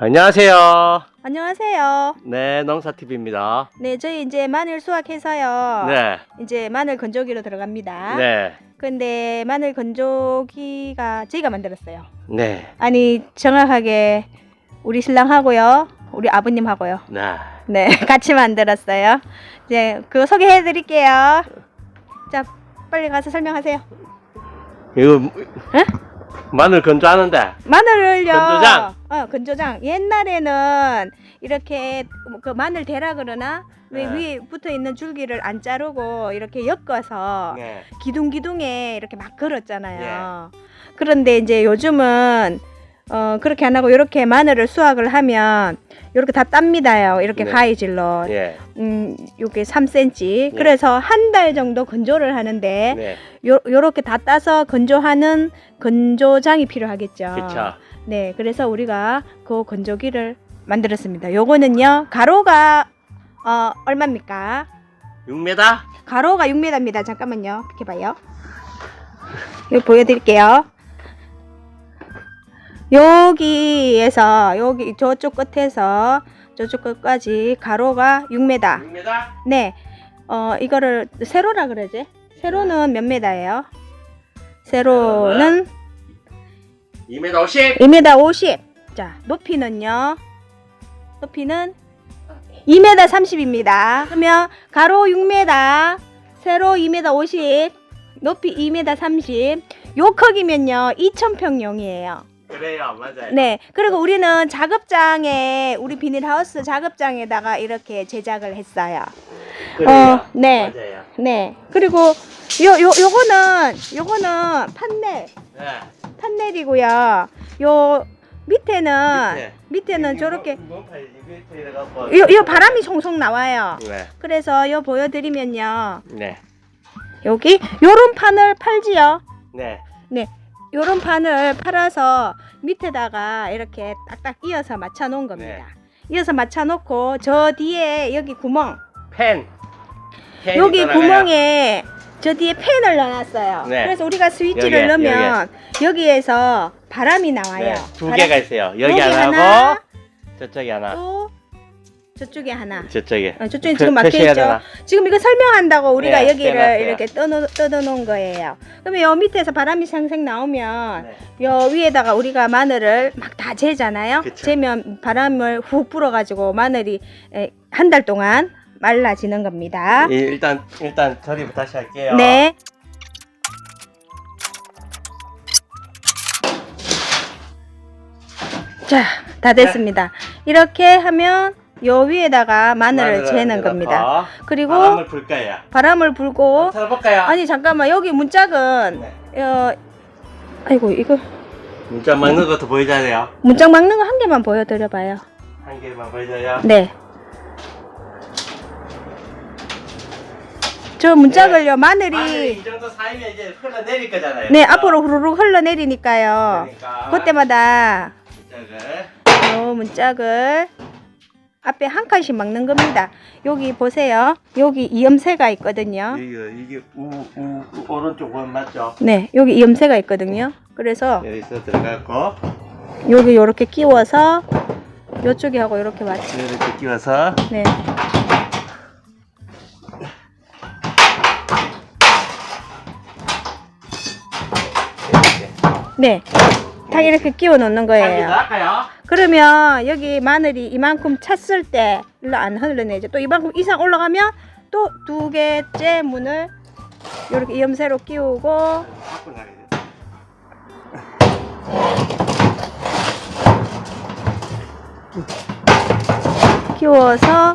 안녕하세요. 안녕하세요. 네, 농사TV입니다. 네, 저희 이제 마늘 수확해서요. 네, 이제 마늘 건조기로 들어갑니다. 네, 근데 마늘 건조기가 저희가 만들었어요. 네, 아니, 정확하게 우리 신랑하고요. 우리 아버님하고요. 네. 네, 같이 만들었어요. 이제 그거 소개해 드릴게요. 자, 빨리 가서 설명하세요. 이거 에? 마늘 건조하는데. 마늘을요. 건조장? 어, 건조장. 옛날에는 이렇게 그 마늘 대라 그러나 왜 네. 위에 붙어 있는 줄기를 안 자르고 이렇게 엮어서 네, 기둥기둥에 이렇게 막 걸었잖아요. 예. 그런데 이제 요즘은 어 그렇게 안 하고 이렇게 마늘을 수확을 하면 이렇게 다 땁니다요. 이렇게 네. 가위질로. 예, 음, 요게 3cm. 네. 그래서 한 달 정도 건조를 하는데 네, 요 요렇게 다 따서 건조하는 건조장이 필요하겠죠. 그쵸. 네, 그래서 우리가 그 건조기를 만들었습니다. 요거는요, 가로가 어, 얼마입니까? 6m? 가로가 6m입니다. 잠깐만요. 이렇게 봐요. 여기 보여드릴게요. 여기에서 여기 저쪽 끝에서 저쪽 끝까지 가로가 6m. 6m? 네, 어 이거를 세로라 그러지? 세로는 몇 m예요? 세로는 2m 50? 2m 50. 자, 높이는요. 높이는 2m 30입니다. 그러면 가로 6m, 세로 2m 50, 높이 2m 30. 요 크기면요. 2,000평용이에요. 그래요, 맞아요. 네. 그리고 우리는 작업장에 우리 비닐하우스 작업장에다가 이렇게 제작을 했어요. 그래요. 어, 네. 맞아요. 네. 그리고 요 요 요거는 요거는 판넬. 네. 판넬이고요. 요 밑에는 밑에. 밑에는 저렇게 이래갖고. 요, 요 바람이 송송 나와요. 네, 그래서 요 보여드리면요. 네, 여기 요런 판을 팔지요. 네, 요런 판을 팔아서 밑에다가 이렇게 딱딱 이어서 맞춰 놓은 네. 겁니다. 이어서 맞춰 놓고 저 뒤에 여기 구멍 펜. 펜이 여기. 구멍에 저 뒤에 팬을 넣어놨어요. 네. 그래서 우리가 스위치를 여기에, 넣으면 여기에서 바람이 나와요. 네, 두 바람- 개가 있어요. 여기, 여기 하나 하나, 하고 저쪽에 하나. 또 저쪽에 하나. 저쪽에. 어, 저쪽에 표- 지금 막혀 표시해야 있죠. 되나? 지금 이거 설명한다고 우리가 네, 여기를. 이렇게 떠놓, 뜯어놓은 거예요. 그러면 요 밑에서 바람이 상생 나오면 네. 요 위에다가 우리가 마늘을 막 다 재잖아요. 그쵸. 재면 바람을 훅 불어가지고 마늘이 한 달 동안 말라지는 겁니다. 이- 일단 일단 조립 다시 할게요. 네. 자, 다 됐습니다. 이렇게 하면 요 위에다가 마늘을 재는 겁니다. 그리고 바람을 불 거예요. 바람을 불고 틀어볼까요? 아니 잠깐만 여기 문짝은 네. 어 아이고 이거 문자 먹는 것도 보여줘야 문짝 막는 거 한 개만 보여드려 봐요. 한 개만 보여줘요. 네. 저 문짝을요 마늘이 마늘이 이 정도 사이면 이제 흘러내릴 거잖아요. 네 앞으로 후루룩 흘러내리니까요. 그러니까 그때마다 문짝을 요 문짝을 앞에 한 칸씩 막는 겁니다. 여기 보세요. 여기 이염새가 있거든요. 이게 이게 우, 우, 우 오른쪽 원 맞죠? 네, 여기 이염새가 있거든요. 그래서 여기서 들어가고 여기 요렇게 끼워서 요쪽에 하고 요렇게 맞 이렇게 끼워서 네. 이렇게. 네. 다 이렇게 끼워 놓는 거예요. 할까요? 그러면 여기 마늘이 이만큼 찼을 때 일로 안 흘러내죠. 또 이만큼 이상 올라가면 또 두 개째 문을 이렇게 이염새로 끼우고. 끼워서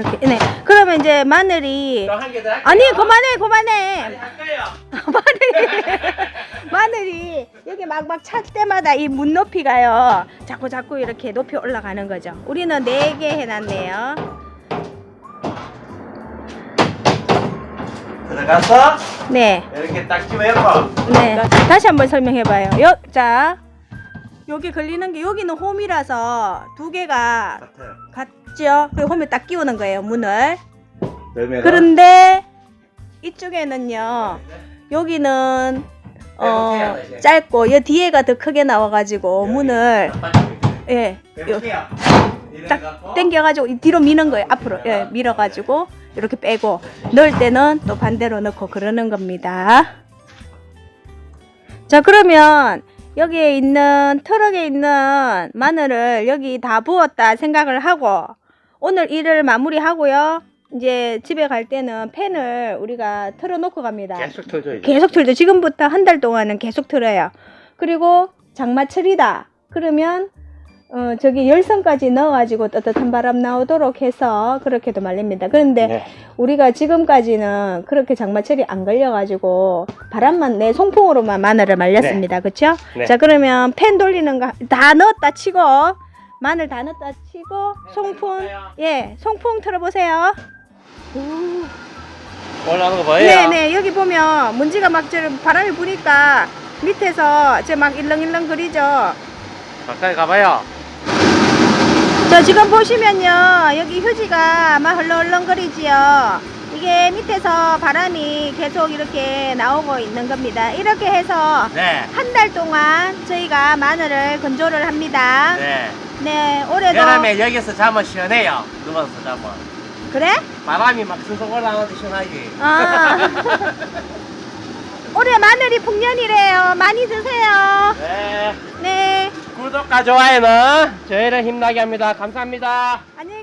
이렇게 네. 그러면 이제 마늘이 개 더? 아니 그만해 아니 그만해 할까요? 마늘이 마늘이 여기 막막 찰 때마다 이 문 높이가요 자꾸 자꾸 이렇게 높이 올라가는 거죠. 우리는 네 개 해놨네요. 들어가서 네. 이렇게 딱 끼워요. 네. 다시 한번 설명해 봐요. 여, 자, 여기 걸리는 게 여기는 홈이라서 두 개가 같아요. 같 죠? 그 홈에 딱 끼우는 거예요, 문을. 그런데 이쪽에는요, 여기는 어, 짧고 여 뒤에가 더 크게 나와가지고 문을 예. 요-. 딱 당겨가지고 이 뒤로 미는 거예요. 앞으로 예, 밀어가지고 이렇게 빼고 넣을 때는 또 반대로 넣고 그러는 겁니다. 자 그러면 여기에 있는 트럭에 있는 마늘을 여기 다 부었다 생각을 하고 오늘 일을 마무리하고요. 이제 집에 갈 때는 팬을 우리가 틀어놓고 갑니다. 계속 틀죠 이제. 계속 틀죠. 지금부터 한 달 동안은 계속 틀어요. 그리고 장마철이다. 그러면 어, 저기 열선까지 넣어가지고 따뜻한 바람 나오도록 해서 그렇게도 말립니다. 그런데 네. 우리가 지금까지는 그렇게 장마철이 안 걸려가지고 바람만 내 송풍으로만 마늘을 말렸습니다. 그쵸? 네. 자 그러면 팬 돌리는 거 다 넣었다 치고 마늘 다 넣었다 치고 송풍 예 송풍 틀어보세요. 올라오는 거 보여요? 네네 여기 보면 먼지가 막 저 바람이 부니까 밑에서 저 막 일렁일렁 거리죠. 가까이 가봐요. 저 지금 보시면요 여기 휴지가 막 흘렁흘렁 거리지요 이게 밑에서 바람이 계속 이렇게 나오고 있는 겁니다 이렇게 해서 네. 한달 동안 저희가 마늘을 건조를 합니다 네. 네 올해도 여름에 여기서 자면 시원해요. 누워서 자면. 그래? 바람이 막 숭숭 올라오는데 시원하지. 아 올해 마늘이 풍년이래요 많이 드세요 네. 네 구독과 좋아요는 저희를 힘나게 합니다. 감사합니다. 안녕히